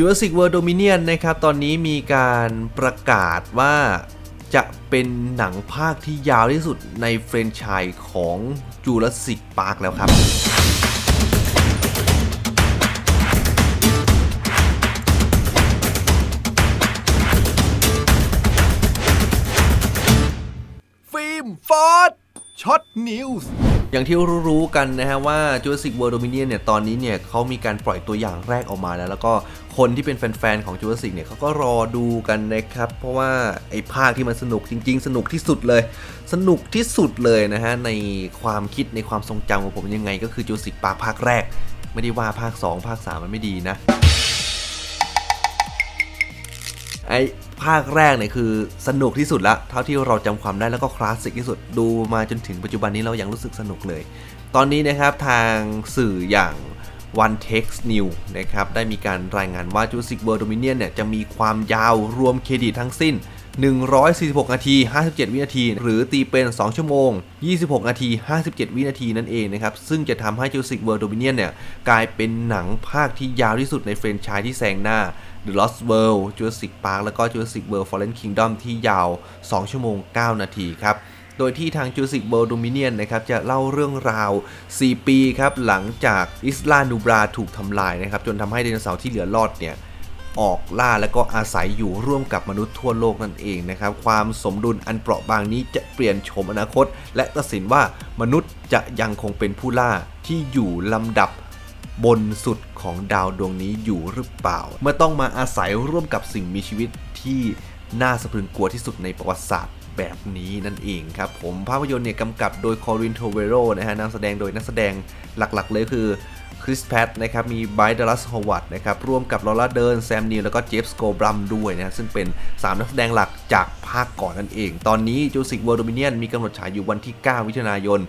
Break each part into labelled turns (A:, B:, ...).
A: Jurassic World Dominion นะครับ ตอนนี้มีการประกาศว่าจะเป็นหนังภาคที่ยาวที่สุดในเฟรนไชส์ของ Jurassic Park แล้วครับ
B: ฟิล์มฟอร์ดช็อตนิวส์
A: อย่างที่รู้ๆกันนะฮะว่า Jurassic World Dominion เนี่ยตอนนี้เนี่ยเขามีการปล่อยตัวอย่างแรกออกมาแล้ว แล้วก็คนที่เป็นแฟนๆของ Jurassic เนี่ยเขาก็รอดูกันนะครับ เพราะว่าไอ้ภาคที่มันสนุกจริง ๆ สนุกที่สุดเลย สนุกที่สุดเลยนะฮะในความคิดในความทรงจำของผมยังไง ก็คือ Jurassic Park ภาคแรก ไม่ได้ว่าภาค 2 ภาค 3 มันไม่ดีนะไอ ภาคแรกเนี่ยคือสนุกที่สุดละเท่าที่เราจำความได้แล้วก็คลาสสิกที่สุดดูมาจนถึงปัจจุบันนี้เรายังรู้สึกสนุกเลย ตอนนี้นะครับทางสื่ออย่าง One Text New นะครับได้มีการรายงานว่า Jurassic World Dominion เนี่ยจะมีความยาวรวมเครดิตทั้งสิ้น 146 นาที 57 วินาที หรือตีเป็น 2 ชั่วโมง 26 นาที 57 วินาทีนั่นเองนะครับ ซึ่งจะทำให้ Jurassic World Dominion เนี่ยกลายเป็นหนังภาคที่ยาวที่สุดในเฟรนไชส์ที่แซงหน้า The Lost World Jurassic Park แล้วก็ Jurassic World Fallen Kingdom ที่ยาว 2 ชั่วโมง 9 นาทีครับ โดยที่ทาง Jurassic World Dominion นะครับจะเล่าเรื่องราว 4 ปีครับ หลังจากอิสลานูบราถูกทำลายนะครับ จนทำให้ไดโนเสาร์ที่เหลือรอดเนี่ยออกล่าและก็อาศัยอยู่ร่วมกับมนุษย์ทั่วโลกนั่นเองนะครับ ความสมดุลอันเปราะบางนี้จะเปลี่ยนโฉมอนาคต และตัดสินว่ามนุษย์จะยังคงเป็นผู้ล่าที่อยู่ลำดับ บนสุดของดาวดวงนี้อยู่หรือเปล่า เมื่อต้องมาอาศัยร่วมกับสิ่งมีชีวิตที่น่าสะพรึงกลัวที่สุดในประวัติศาสตร์ แบบนี้นั่นเองครับผมภาพยนตร์เนี่ยกำกับโดยคอรินโทเวโรนะฮะนำแสดงโดยนักแสดงหลักๆ เลยคือคริสแพทนะครับมีไบรท์ดัลลัสฮอวัตนะครับร่วมกับลอร่าเดินแซมนิวแล้วก็เจฟสโกบรัมด้วยนะซึ่งเป็น 3 นักแสดงหลักจากภาคก่อนนั่นเอง ตอนนี้จูสิกเวิร์ d โดมิเนียนมีกำหนดฉายอยู่วันที่ 9 มิถุนายน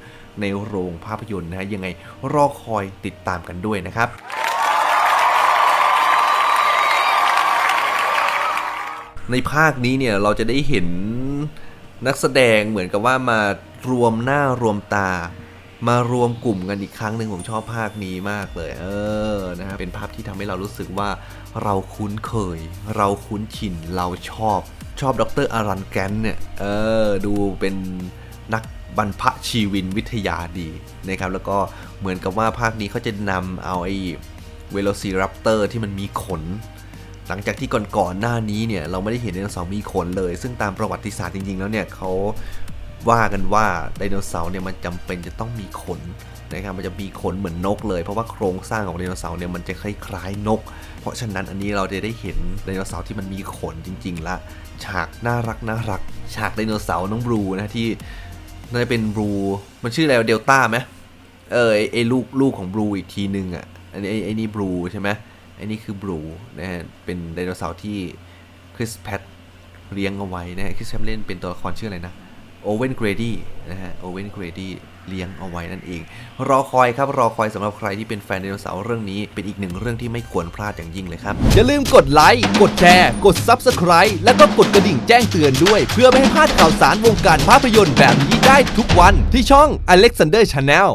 A: ในโรงภาพยนตร์นะฮะยังไงรอคอยติดตามกันด้วยนะครับในภาคนี้เนี่ยเราจะได้เห็น นักแสดงเหมือนกับว่ามารวมหน้ารวมตา มารวมกลุ่มกันอีกครั้งหนึ่งผมชอบภาคนี้มากเลย เออนะครับเป็นภาพที่ทำให้เรารู้สึกว่าเราคุ้นเคย เราคุ้นชินเราชอบชอบดรอารันแกนเนี่ยเออดูเป็นนักบรรพชีวินวิทยาดีนะครับแล้วก็เหมือนกับว่าภาคนี้เขาจะนำเอาไอ้เวโรซีรัปเตอร์ที่มันมีขน หลังจากที่ก่อนๆหน้านี้เนี่ยเราไม่ได้เห็นไดโนเสาร์มีขนเลย ซึ่งตามประวัติศาสตร์จริงๆ แล้วเนี่ยเขาว่ากันว่าไดโนเสาร์เนี่ยมันจำเป็นจะต้องมีขนนะครับมันจะมีขนเหมือนนกเลยเพราะว่าโครงสร้างของไดโนเสาร์เนี่ยมันจะคล้ายๆนก เพราะฉะนั้นอันนี้เราจะได้เห็นไดโนเสาร์ที่มันมีขนจริง ๆ ละ ฉากน่ารักน่ารัก ฉากไดโนเสาร์น้องบลูนะที่น่าจะเป็นบลูมันชื่ออะไรเดลต้าไหมเออไอ้ไอลูกลูกของบลูอีกทีนึงอะอันนี้ไอ้ไอนี่บลูใช่ไหม อันนี้คือบลูนะฮะเป็นไดโนเสาร์ที่คริสแพทเลี้ยงเอาไว้นะฮะคริสแพทเล่นเป็นตัวละครชื่ออะไรนะโอเวนเกรดี้นะฮะโอเวนเกรดี้เลี้ยงเอาไว้นั่นเอง รอคอยครับ รอคอยสำหรับใครที่เป็นแฟนไดโนเสาร์เรื่องนี้เป็นอีกหนึ่งเรื่องที่ไม่ควรพลาดอย่างยิ่งเลยครับ
B: อย่าลืมกดไลค์ กดแชร์ กด Subscribe แล้วก็กดกระดิ่งแจ้งเตือนด้วย เพื่อไม่ให้พลาดข่าวสารวงการภาพยนตร์แบบนี้ได้ทุกวันที่ช่อง Alexander Channel